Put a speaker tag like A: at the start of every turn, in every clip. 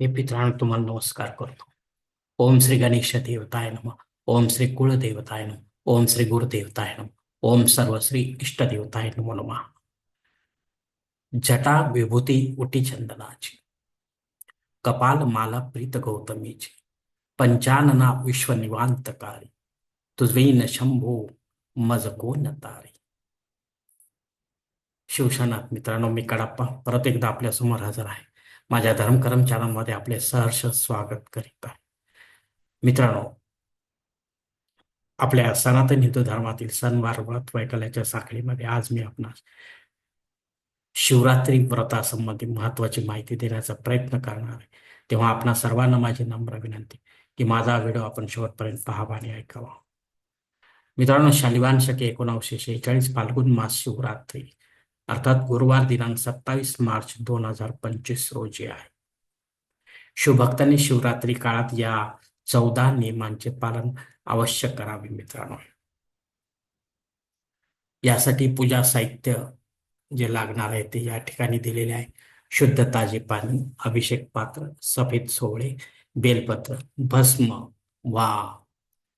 A: मी पितरांनो तुम्हाला नमस्कार करतो. ओम श्री गणेश देवताय नम. ओम श्री कुळदेवताय नम. ओम श्री गुरुदेवताय नम. ओम सर्व श्री इष्टदेवताय नमो नमः. जटा विभूती उटी चंदनाची. कपाल माला प्रीत गौतमीची. पंचानना विश्व निवांतकारी न शंभो मज कोण तारी. शिवशानाथ मित्रांनो मी कडाप्पा परत एकदा आपल्यासमोर हजर आहे. माझ्या धर्मकरम चॅनलमध्ये आपले सहर्ष स्वागत करीत आहे. मित्रांनो आपल्या सनातन हिंदू धर्मातील सणवार व्रत वैकल्याच्या साखळीमध्ये आज मी आपणास शिवरात्री व्रतासंबंधी महत्वाची माहिती देण्याचा प्रयत्न करणार आहे. तेव्हा आपणा सर्वांना माझी नम्र विनंती की माझा व्हिडिओ आपण शेवटपर्यंत पाहावा आणि ऐकावा. मित्रांनो शालिवान शके एकोणावीसशे शेहेचाळीस फाल्गुन मास शिवरात्री. अर्थात गुरुवार दिनांक सत्तावीस मार्च दोन हजार पंचवीस रोजी आहे. शिवभक्तांनी शिवरात्री काळात या चौदा नियमांचे पालन अवश्य करावे मित्रांनो. यासाठी पूजा साहित्य जे लागणार आहे ते या ठिकाणी दिलेले आहे. शुद्ध ताजे पाणी अभिषेक पात्र सफेद सोहळे बेलपत्र भस्म वा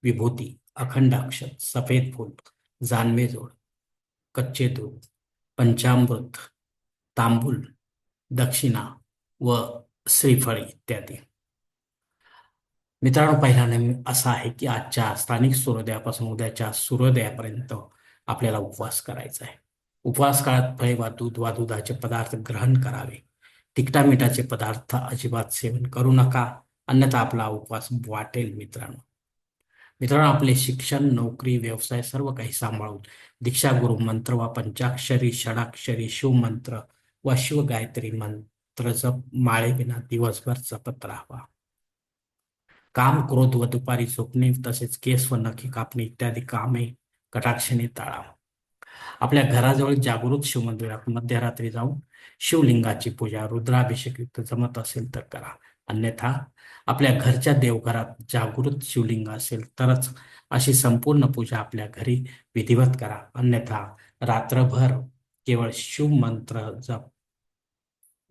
A: विभूती अखंड अक्षर सफेद फूल जानवे जोड कच्चे दूध पंचामृत तांबूल दक्षिणा व श्रीफळ इत्यादी. मित्रांनो पहिला नेम असा आहे की आजच्या स्थानिक सूर्योदयापासून उद्याच्या सूर्योदयापर्यंत आपल्याला उपवास करायचा आहे. उपवास काळात फळे वा दूध वा दुधाचे पदार्थ ग्रहण करावे. तिखटा मिठाचे पदार्थ अजिबात सेवन करू नका. अन्यथा आपला उपवास वाटेल मित्रांनो. मित्रांनो आपले शिक्षण नोकरी व्यवसाय सर्व काही सांभाळून दीक्षा गुरु मंत्र वा पंचाक्षरी षडाक्षरी शिवमंत्र वा शिवगायत्री मंत्र जप माळेविना दिवसभर जपत राहावा. काम क्रोध व दुपारी झोपणे तसेच केस व नखी कापणे इत्यादी कामे कटाक्षाने टाळा आपल्या घराजवळ जागृत शिवमंदिरात मध्यरात्री जाऊन शिवलिंगाची पूजा रुद्राभिषेक युक्त जमत असेल तर करा. अन्यथा आपल्या घरच्या देवघरात जागृत शिवलिंग असेल तरच अशी संपूर्ण पूजा आपल्या घरी विधिवत करा. अन्यथा रात्रभर केवळ शिव मंत्र जप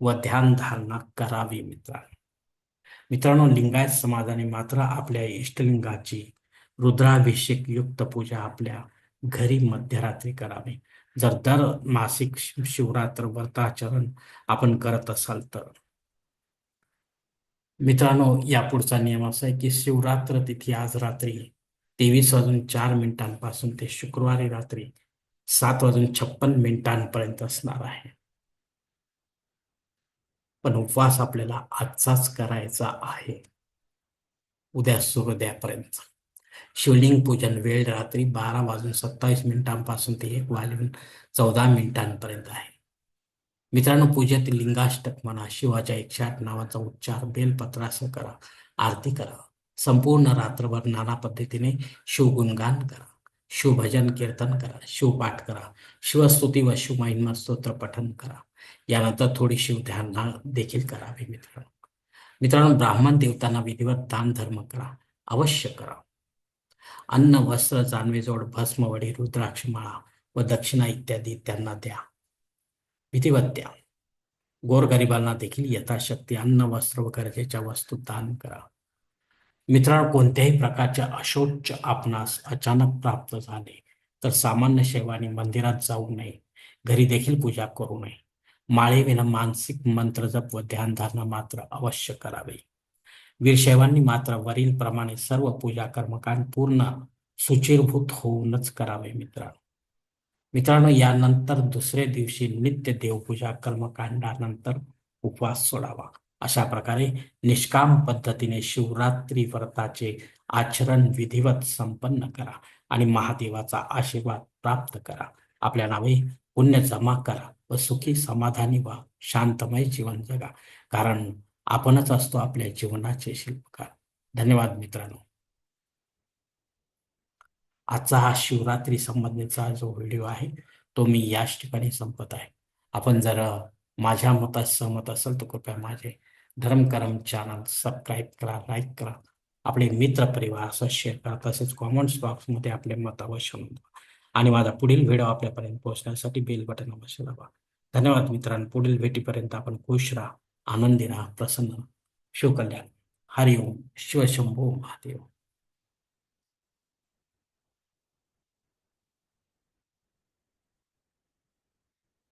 A: व ध्यान धारणा करावी मित्रांनो. मित्रांनो लिंगायत समाजाने मात्र आपल्या इष्टलिंगाची रुद्राभिषेक युक्त पूजा आपल्या घरी मध्यरात्री करावी. जर दर मासिक शिवरात्र व्रताचरण आपण करत असाल तर. मित्रांनो या पुढचा नियम असा आहे की शिवरात्र तिथी आज रात्री तेवीस वाजून चार मिनिटांपासून ते शुक्रवारी रात्री सात वाजून छप्पन मिनिटांपर्यंत असणार आहे. पण उपवास आपल्याला आजचाच करायचा आहे. उद्या सूर्योदयापर्यंत शिवलिंग पूजन वेळ रात्री बारा वाजून सत्तावीस मिनिटांपासून ते एक वाजून चौदा मिनिटांपर्यंत आहे. मित्रांनो पूजेत लिंगाष्टक म्हणा शिवाच्या एकशे आठ नावाचा उच्चार बेलपत्रासह करा आरती करा. संपूर्ण रात्रभर नाना पद्धतीने शिवगुणगान करा. शिवभजन कीर्तन करा. शिवपाठ करा. शिवस्तुती व शिवमहिमा स्तोत्र पठन करा. यानंतर थोडी शिवध्यान देखील करावे मित्रांनो. मित्रांनो ब्राह्मण देवतांना विधिवत दान धर्म करा. अवश्य करा. अन्न वस्त्र जानवेजोड भस्मवडी रुद्राक्ष माळा व दक्षिणा इत्यादी त्यांना द्या. विधिवत्या. गोरगरिबांना देखील यथाशक्ती अन्न वस्त्र व गरजेच्या वस्तू दान करा. मित्रांनो कोणत्याही प्रकारच्या अशोच आपणास अचानक प्राप्त झाले तर सामान्य सेवाने मंदिरात जाऊ नये. घरी देखील पूजा करू नये. माळेविना मानसिक मंत्र जप व ध्यानधारणा मात्र अवश्य करावे. वीरशैवांनी मात्र वरील प्रमाणे सर्व पूजा कर्मकांड पूर्ण सुचिरभूत होऊनच करावे मित्रांनो. मित्रांनो यानंतर दुसऱ्या दिवशी नित्य देवपूजा कर्मकांडानंतर उपवास सोडावा. अशा प्रकारे निष्काम पद्धतीने शिवरात्री व्रताचे आचरण विधिवत संपन्न करा आणि महादेवाचा आशीर्वाद प्राप्त करा. आपल्या नावे पुण्य जमा करा व सुखी समाधानी वा शांतमय जीवन जगा. कारण आपणच असतो आपल्या जीवनाचे शिल्पकार. धन्यवाद मित्रांनो. आजचा हा शिवरात्री संबंधीचा जो व्हिडिओ आहे तो मी याच ठिकाणी संपत आहे. आपण जर माझ्या मतात सहमत असेल तर कृपया माझे धर्मकरम चॅनल सबस्क्राईब करा लाईक करा. आपले मित्र परिवार असं शेअर करा तसेच कॉमेंट्स बॉक्समध्ये आपले मत अवश्य नोंदवा. आणि माझा पुढील व्हिडिओ आपल्यापर्यंत पोहोचण्यासाठी बेल बटन अवश्य दाबा. धन्यवाद मित्रांनो. पुढील भेटीपर्यंत आपण खुश राहा आनंदी राहा प्रसन्न शिवकल्याण हरिओम. शिवशंभो महादेव.